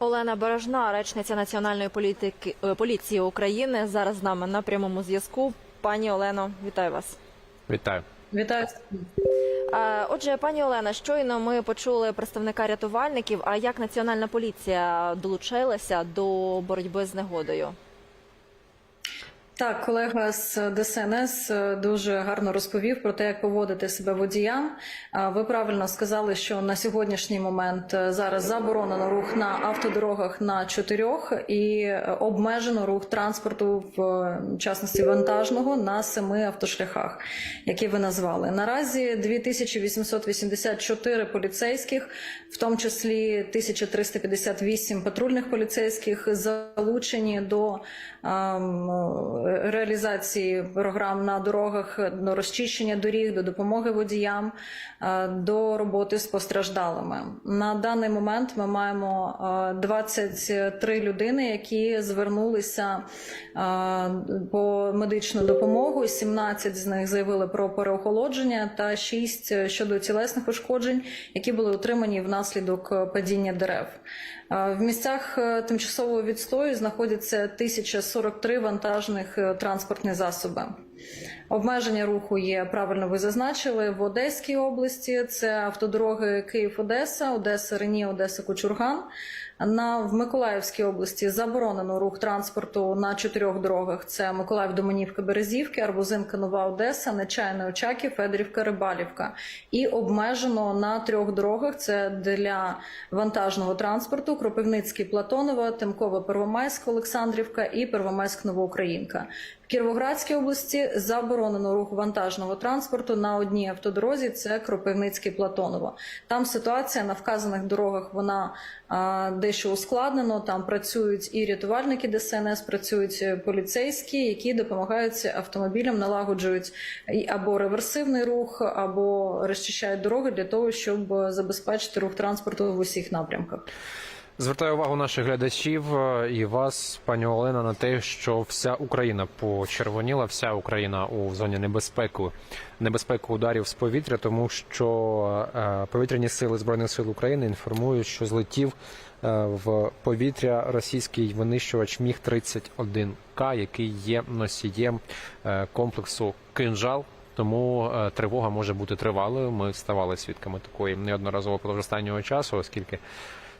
Олена Бережна, речниця національної політики е, поліції України, зараз з нами на прямому зв'язку. Пані Олено, вітаю вас. Вітаю. Вітаю. Е, Отже, пані Олена, щойно ми почули представника рятувальників. А як національна поліція долучилася до боротьби з негодою? Так, колега з ДСНС дуже гарно розповів про те, як поводити себе водіям. А Ви правильно сказали, що на сьогоднішній момент е, зараз заборонено рух на автодорогах на чотирьох і е, обмежено рух транспорту, в е, частності вантажного, на семи автошляхах, які ви назвали. Наразі 2884 поліцейських, в тому числі 1358 патрульних поліцейських, залучені до ем, реалізації програм на дорогах, до розчищення доріг, до допомоги водіям, е, до роботи з постраждалими. На даний момент ми маємо е, 23 людини, які звернулися е, по медичну допомогу. 17 з них заявили про переохолодження та 6 щодо тілесних ушкоджень, які були отримані внаслідок падіння дерев. Е, В місцях е, тимчасового відстою знаходяться 1043 вантажних е, транспортних засоби. Обмеження руху є правильно. Ви зазначили в Одеській області. Це автодороги Київ-Одеса, Одеса Рені, Одеса Кучурган. На в Миколаївській області заборонено рух транспорту на чотирьох дорогах: це Миколаїв, Доманівка, Березівки, Арбузинка, Нова Одеса, Нечайна Очаків, Федорівка, Рибалівка. І обмежено на трьох дорогах: це для вантажного транспорту: Кропивницький, Платонова, Тимкова, Первомайськ, Олександрівка і Первомайськ, Новоукраїнка. Кіровоградській області заборонено рух вантажного транспорту на одній автодорозі. Це Кропивницький Платоново. Там ситуація на вказаних дорогах вона а, дещо ускладнено. Там працюють і рятувальники ДСНС, працюють е, поліцейські, які допомагають автомобілям, налагоджують або реверсивний рух, або розчищають дороги для того, щоб е, забезпечити рух транспорту в усіх напрямках. Звертаю увагу наших глядачів е, і вас, пані Олена, на те, що вся Україна почервоніла, вся Україна у зоні небезпеки, небезпеки ударів з повітря, тому що е, повітряні сили збройних сил України інформують, що злетів е, в повітря російський винищувач Міг 31 К, який є носієм комплексу Кинжал. Тому тривога може бути тривалою. Ми ставали свідками такої неодноразово останнього часу, оскільки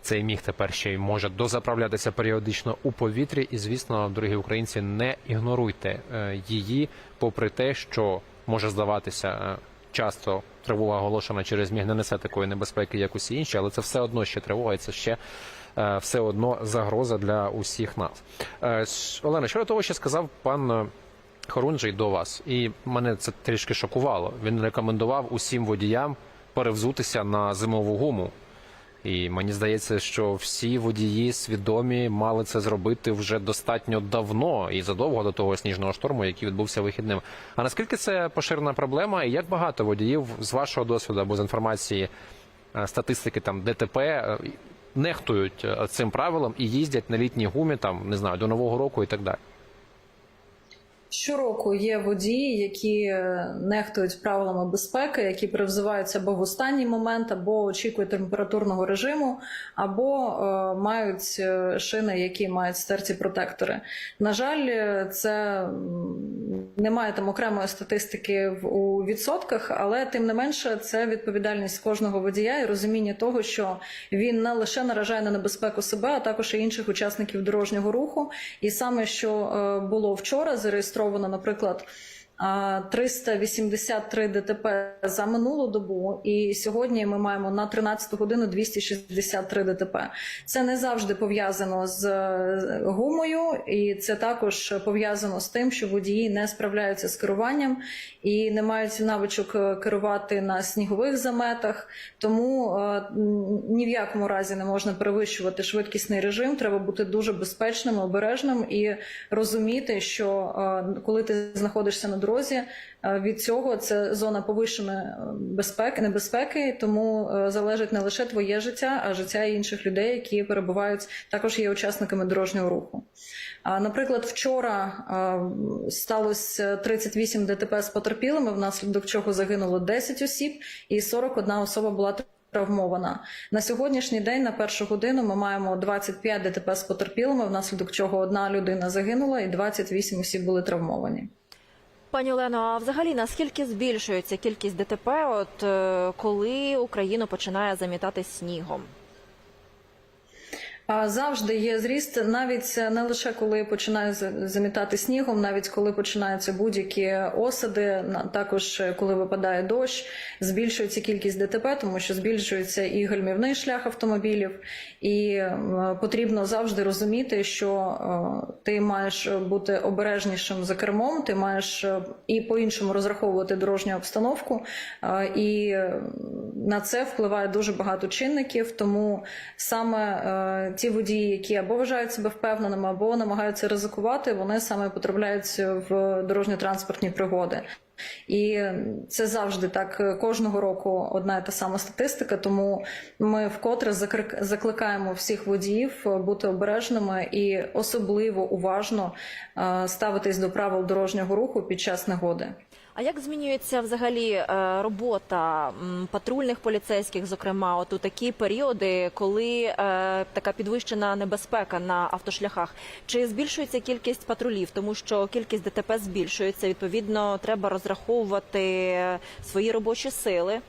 цей міг тепер ще й може дозаправлятися періодично у повітрі. І звісно, дорогі українці, не ігноруйте е, її, попри те, що може здаватися. е, Часто тривога оголошена через міг не несе такої небезпеки, як усі інші, але це все одно ще тривога, і це ще е, все одно загроза для усіх нас. Олена, щодо того, що сказав пан Хорунжий до вас, і мене це трішки шокувало. Він рекомендував усім водіям перевзутися на зимову гуму. І мені здається, що всі водії свідомі мали це зробити вже достатньо давно і задовго до того сніжного шторму, який відбувся вихідним. А наскільки це поширена проблема, і як багато водіїв з вашого досвіду або з інформації е, статистики там ДТП е, нехтують е, цим правилом і їздять на літній гумі, там не знаю, до нового року і так далі. Щороку є водії, які е, нехтують правилами безпеки, які перевзиваються або в останній момент, або очікують температурного режиму, або е, мають е, шини, які мають стерті протектори. На жаль, е, це немає там окремої статистики в у відсотках, але тим не менше це відповідальність кожного водія і розуміння того, що він не лише наражає на небезпеку себе, а також і інших учасників дорожнього руху. І саме що е, було вчора зареєстровано, наприклад. А, 383 ДТП за минулу добу, і сьогодні ми маємо на 13 годину 263 ДТП. Це не завжди пов'язано з гумою, і це також пов'язано з тим, що водії не справляються з керуванням і не мають навичок е, керувати на снігових заметах. Тому е, ні в якому разі не можна перевищувати швидкісний режим. Треба бути дуже безпечним, обережним і розуміти, що е, коли ти знаходишся на дорозі, е, від цього це зона повищеної е, безпеки, небезпеки, тому е, залежить не лише твоє життя, а життя інших людей, які перебувають також є учасниками дорожнього руху. Наприклад, вчора сталося 38 ДТП з потерпілими, внаслідок чого загинуло 10 осіб, і 41 особа була травмована. На сьогоднішній день, на першу годину, ми маємо 25 ДТП з потерпілими, внаслідок чого одна людина загинула і 28 осіб були травмовані. Пані Олено, а взагалі наскільки збільшується кількість ДТП, от е, коли Україну починає замітати снігом? А Завжди є зріст, навіть не лише коли починає за- замітати снігом, навіть коли починаються будь-які осади, також е, коли випадає дощ, збільшується кількість ДТП, тому що збільшується і гальмівний шлях автомобілів, і потрібно завжди розуміти, що е, ти маєш бути обережнішим за кермом, ти маєш е, і по-іншому розраховувати дорожню обстановку, е, і е, на це впливає дуже багато чинників, тому саме е, ті водії, які або вважають себе впевненими, або намагаються ризикувати, вони саме потрапляють в дорожньо-транспортні пригоди. І це завжди так кожного року одна і та сама статистика. Тому ми вкотре закликаємо всіх водіїв бути обережними і особливо уважно е, ставитись до правил дорожнього руху під час негоди. А як змінюється взагалі е, робота патрульних поліцейських, зокрема, от у такі періоди, коли е, така підвищена небезпека на автошляхах? Чи збільшується кількість патрулів, тому що кількість ДТП збільшується? Відповідно, треба розраховувати свої робочі сили.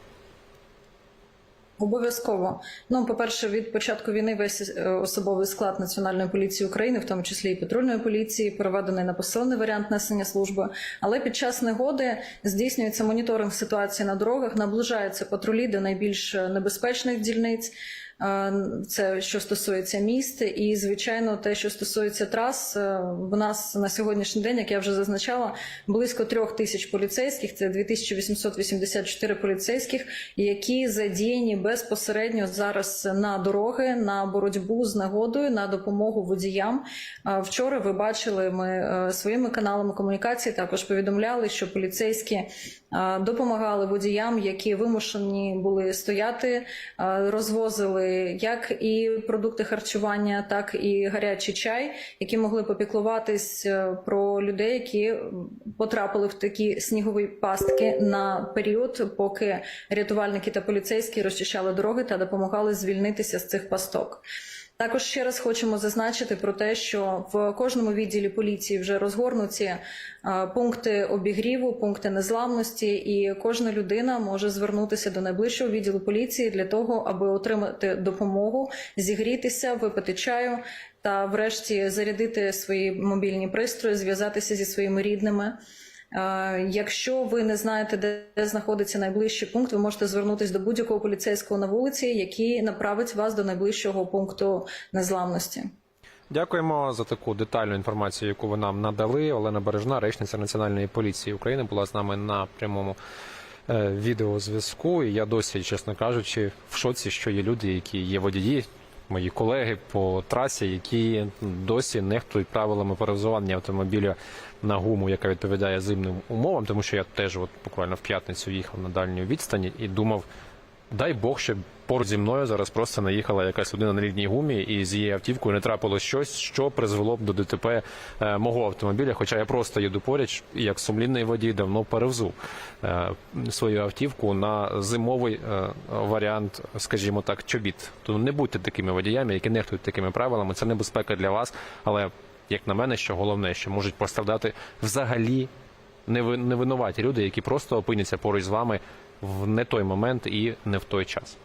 Обов'язково. Ну, по-перше, від початку війни весь е, особовий склад Національної поліції України, в тому числі і патрульної поліції, переведений на посилений варіант несення служби. Але під час негоди здійснюється моніторинг ситуації на дорогах, наближаються патрулі до найбільш небезпечних дільниць. Це що стосується міст, і звичайно, те, що стосується трас, е, в нас на сьогоднішній день, як я вже зазначала, близько трьох тисяч поліцейських. Це 2884 поліцейських, які задіяні безпосередньо зараз на дороги, на боротьбу з негодою, на допомогу водіям. Е, Вчора ви бачили, ми е, своїми каналами комунікації також повідомляли, що поліцейські допомагали водіям, які вимушені були стояти, розвозили як і продукти харчування, так і гарячий чай, які могли попіклуватись е, про людей, які потрапили в такі снігові пастки на період, поки рятувальники та поліцейські розчищали дороги та допомагали звільнитися з цих пасток. Також ще раз хочемо зазначити про те, що в кожному відділі поліції вже розгорнуті е, пункти обігріву, пункти незламності, і кожна людина може звернутися до найближчого відділу поліції для того, аби отримати допомогу, зігрітися, випити чаю та, врешті, зарядити свої мобільні пристрої, зв'язатися зі своїми рідними. Е, Якщо ви не знаєте, де знаходиться найближчий пункт, ви можете звернутися до будь-якого поліцейського на вулиці, який направить вас до найближчого пункту незламності. Дякуємо за таку детальну інформацію, яку ви нам надали. Олена Бережна, речниця Національної поліції України, була з нами на прямому е, відеозв'язку. І я досі, чесно кажучи, в шоці, що є люди, які є водії, мої колеги по трасі, які досі нехтують правилами перевзування автомобіля на гуму, яка відповідає зимним умовам, тому що я теж от буквально в п'ятницю їхав на дальню відстані і думав. Дай Бог, щоб поруч зі мною зараз просто наїхала якась людина на рідній гумі, і з її автівкою не трапилось щось, що призвело б до ДТП е, мого автомобіля. Хоча я просто їду поряд, як сумлінний водій давно перевзув е, свою автівку на зимовий е, варіант, скажімо так, чобіт. Тому не будьте такими водіями, які нехтують такими правилами. Це небезпека для вас, але як на мене, що головне, що можуть постраждати взагалі неви- невинуваті люди, які просто опиняться поруч з вами в не той момент і не в той час.